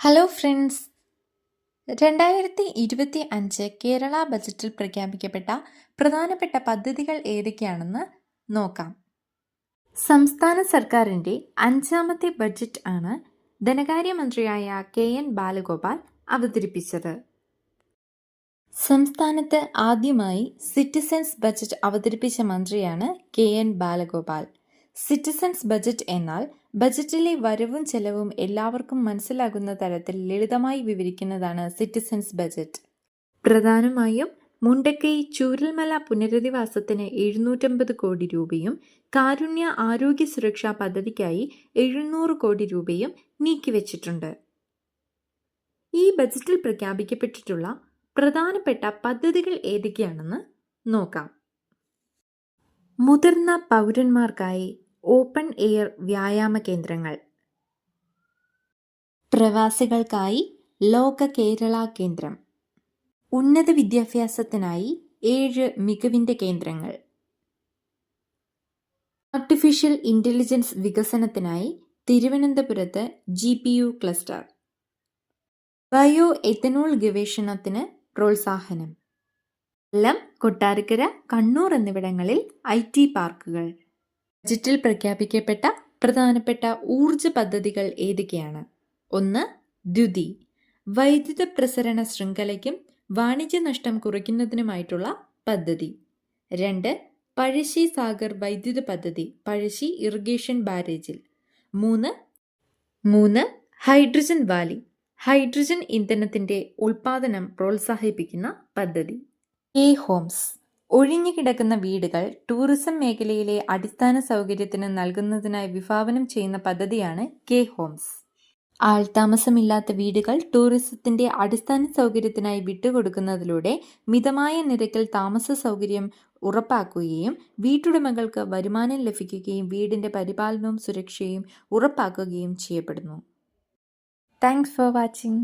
Hello friends രണ്ടായിരത്തി ഇരുപത്തി അഞ്ച് കേരള ബജറ്റിൽ പ്രഖ്യാപിക്കപ്പെട്ട പ്രധാനപ്പെട്ട പദ്ധതികൾ ഏതൊക്കെയാണെന്ന് നോക്കാം. സംസ്ഥാന സർക്കാരിന്റെ അഞ്ചാമത്തെ ബജറ്റ് ആണ് ധനകാര്യമന്ത്രിയായ കെ എൻ ബാലഗോപാൽ അവതരിപ്പിച്ചത്. സംസ്ഥാനത്ത് ആദ്യമായി സിറ്റിസൻസ് ബജറ്റ് അവതരിപ്പിച്ച മന്ത്രിയാണ് K N Balagopal. Citizens budget എന്നാൽ ബജറ്റിലെ വരവും ചെലവും എല്ലാവർക്കും മനസ്സിലാകുന്ന തരത്തിൽ ലളിതമായി വിവരിക്കുന്നതാണ് സിറ്റിസൺസ് ബജറ്റ്. പ്രധാനമായും മുണ്ടക്കൈ ചൂരൽമല പുനരധിവാസത്തിന് എഴുന്നൂറ്റമ്പത് കോടി രൂപയും കാരുണ്യ ആരോഗ്യ സുരക്ഷാ പദ്ധതിക്കായി എഴുന്നൂറ് കോടി രൂപയും നീക്കിവച്ചിട്ടുണ്ട്. ഈ ബജറ്റിൽ പ്രഖ്യാപിക്കപ്പെട്ടിട്ടുള്ള പ്രധാനപ്പെട്ട പദ്ധതികൾ ഏതൊക്കെയാണെന്ന് നോക്കാം. മുതിർന്ന പൗരന്മാർക്കായി ഓപ്പൺ എയർ വ്യായാമ കേന്ദ്രങ്ങൾ. പ്രവാസികൾക്കായി ലോക കേരള കേന്ദ്രം. ഉന്നത വിദ്യാഭ്യാസത്തിനായി ഏഴ് മികവിന്റെ കേന്ദ്രങ്ങൾ. ആർട്ടിഫിഷ്യൽ ഇന്റലിജൻസ് വികസനത്തിനായി തിരുവനന്തപുരത്ത് G P U cluster. Bio ethanol ഗവേഷണത്തിന് പ്രോത്സാഹനം. കൊല്ലം കൊട്ടാരക്കര കണ്ണൂർ എന്നിവിടങ്ങളിൽ ഐ ടി പാർക്കുകൾ. ബജറ്റിൽ പ്രഖ്യാപിക്കപ്പെട്ട പ്രധാനപ്പെട്ട ഊർജ പദ്ധതികൾ ഏതൊക്കെയാണ്? ഒന്ന് ദ്യുതി. വൈദ്യുത പ്രസരണ ശൃംഖലയ്ക്കും വാണിജ്യ നഷ്ടം കുറയ്ക്കുന്നതിനുമായിട്ടുള്ള പദ്ധതി. രണ്ട് പഴശ്ശി സാഗർ വൈദ്യുത പദ്ധതി പഴശ്ശി ഇറിഗേഷൻ ബാരേജിൽ. മൂന്ന് മൂന്ന് ഹൈഡ്രജൻ വാലി. ഹൈഡ്രജൻ ഇന്ധനത്തിന്റെ ഉൽപാദനം പ്രോത്സാഹിപ്പിക്കുന്ന പദ്ധതി. A homes. ഒഴിഞ്ഞുകിടക്കുന്ന വീടുകൾ ടൂറിസം മേഖലയിലെ അടിസ്ഥാന സൗകര്യത്തിന് നൽകുന്നതിനായി വിഭാവനം ചെയ്യുന്ന പദ്ധതിയാണ് കെ ഹോംസ്. ആൾതാമസമില്ലാത്ത വീടുകൾ ടൂറിസത്തിന്റെ അടിസ്ഥാന സൗകര്യത്തിനായി വിട്ടുകൊടുക്കുന്നതിലൂടെ മിതമായ നിരക്കിൽ താമസ സൗകര്യം ഉറപ്പാക്കുകയും വീട്ടുടമകൾക്ക് വരുമാനം ലഭിക്കുകയും വീടിന്റെ പരിപാലനവും സുരക്ഷയും ഉറപ്പാക്കുകയും ചെയ്യപ്പെടുന്നു. Thanks for watching